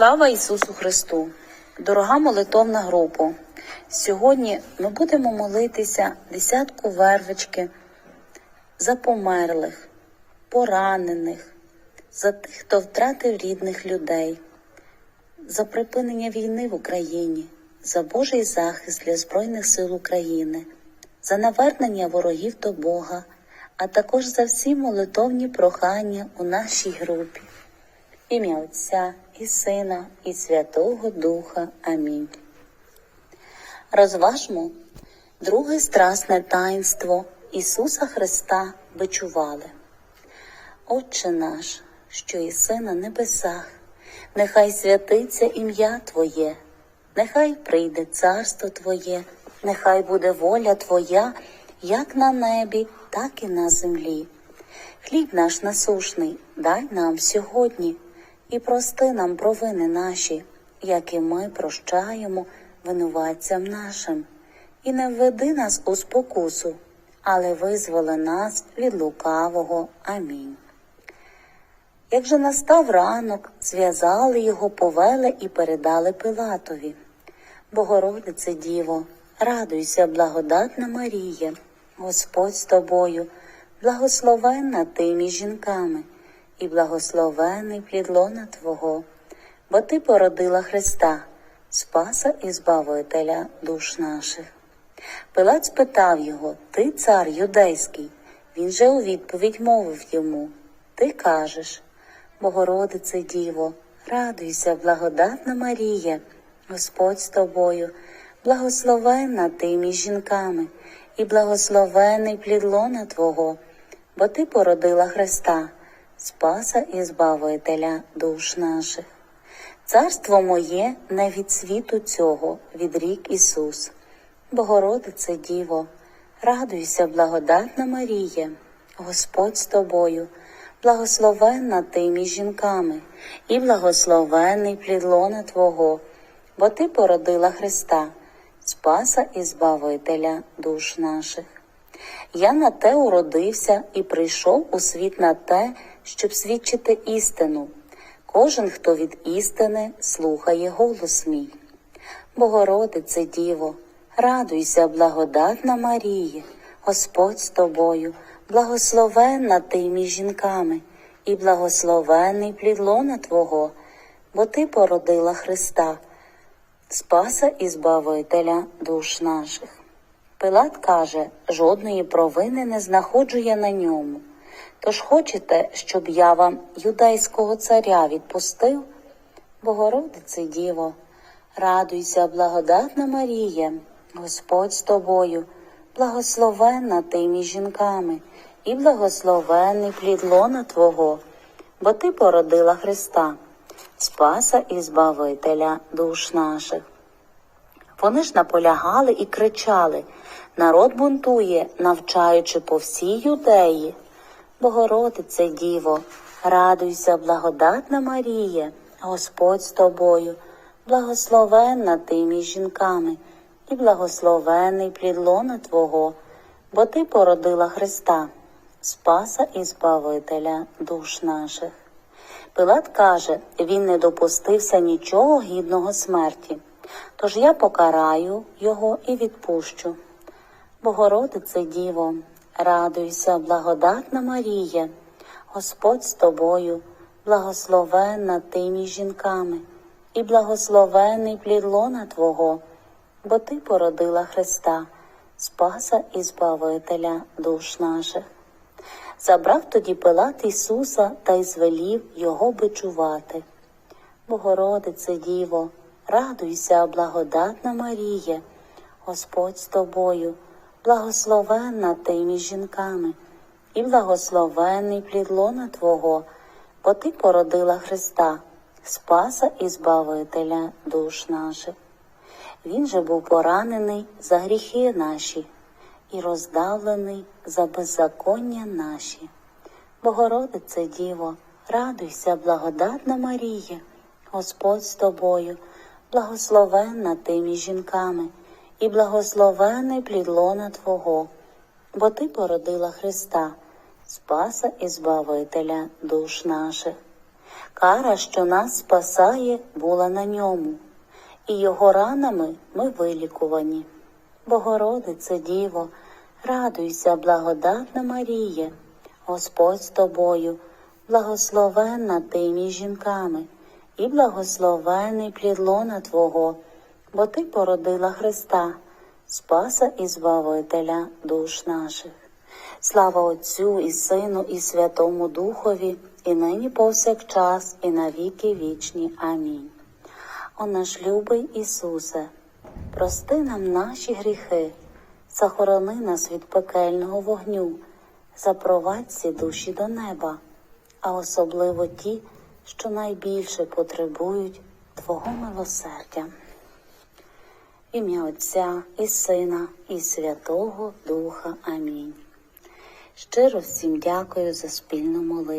Слава Ісусу Христу! Дорога молитовна група! Сьогодні ми будемо молитися десятку вервички за померлих, поранених, за тих, хто втратив рідних людей, за припинення війни в Україні, за Божий захист для Збройних сил України, за навернення ворогів до Бога, а також за всі молитовні прохання у нашій групі. Ім'я Отця і Сина, і Святого Духа. Амінь. Розважмо друге страсне таїнство Ісуса Христа бичували. Отче наш, що єси на небесах, нехай святиться ім'я Твоє, нехай прийде царство Твоє, нехай буде воля Твоя, як на небі, так і на землі. Хліб наш насушний дай нам сьогодні і прости нам провини наші, як і ми прощаємо винуватцям нашим, і не введи нас у спокусу, але визволи нас від лукавого. Амінь. Як же настав ранок, зв'язали його, повели і передали Пилатові. Богородице Діво, радуйся, благодатна Марія, Господь з тобою, благословенна ти між жінками, і благословений плід лона Твого, бо Ти породила Христа, Спаса і Збавителя душ наших. Пилат спитав його, Ти цар юдейський? Він же у відповідь мовив йому, Ти кажеш, Богородице Діво, радуйся, благодатна Марія, Господь з тобою, благословенна ти між жінками, і благословений плід лона Твого, бо Ти породила Христа, Спаса і Збавителя душ наших. Царство моє не від світу цього, відрік Ісус. Богородице Діво, радуйся, благодатна Марія, Господь з тобою, благословенна ти між жінками, і благословений плід лона Твого, бо Ти породила Христа, Спаса і Збавителя душ наших. Я на те уродився і прийшов у світ на те, щоб свідчити істину. Кожен, хто від істини, слухає голос мій. Богородице Діво, радуйся, благодатна Марія, Господь з тобою, благословенна ти між жінками, і благословений плід лона Твого, бо Ти породила Христа, Спаса і Збавителя душ наших. Пилат каже, жодної провини не знаходжу я на ньому. Тож хочете, щоб я вам юдейського царя відпустив? Богородице Діво, радуйся, благодатна Марія, Господь з тобою, благословенна ти між жінками, і благословений плід лона Твого, бо Ти породила Христа, Спаса і Збавителя душ наших. Вони ж наполягали і кричали народ бунтує, навчаючи по всій юдеї. Богородице Діво, радуйся, благодатна Марія, Господь з тобою, благословенна ти між жінками, і благословений плід лона Твого, бо Ти породила Христа, Спаса і Збавителя душ наших. Пилат каже, він не допустився нічого гідного смерті, тож я покараю його і відпущу. Богородице Діво, радуйся, благодатна Марія, Господь з тобою, благословенна ти між жінками, і благословений плід лона Твого, бо Ти породила Христа, Спаса і Збавителя душ наших. Забрав тоді Пилат Ісуса та й звелів його бичувати. Богородице Діво, радуйся, благодатна Марія, Господь з тобою, благословенна ти між жінками, і благословений плід лона Твого, бо Ти породила Христа, Спаса і Збавителя душ наших. Він же був поранений за гріхи наші і роздавлений за беззаконня наші. Богородице Діво, радуйся, благодатна Марія, Господь з тобою, благословенна ти між жінками, і благословений плід лона Твого, бо Ти породила Христа, Спаса і Збавителя душ наших. Кара, що нас спасає, була на ньому, і його ранами ми вилікувані. Богородице Діво, радуйся, благодатна Маріє, Господь з тобою, благословенна ти між жінками, і благословений плід лона Твого, бо Ти породила Христа, Спаса і Збавителя душ наших. Слава Отцю і Сину, і Святому Духові, і нині повсякчас, і на віки вічні. Амінь. О наш любий Ісусе, прости нам наші гріхи, захорони нас від пекельного вогню, запровадь ці душі до неба, а особливо ті, що найбільше потребують Твого милосердя. Ім'я Отця і Сина, і Святого Духа. Амінь. Щиро всім дякую за спільну молитву.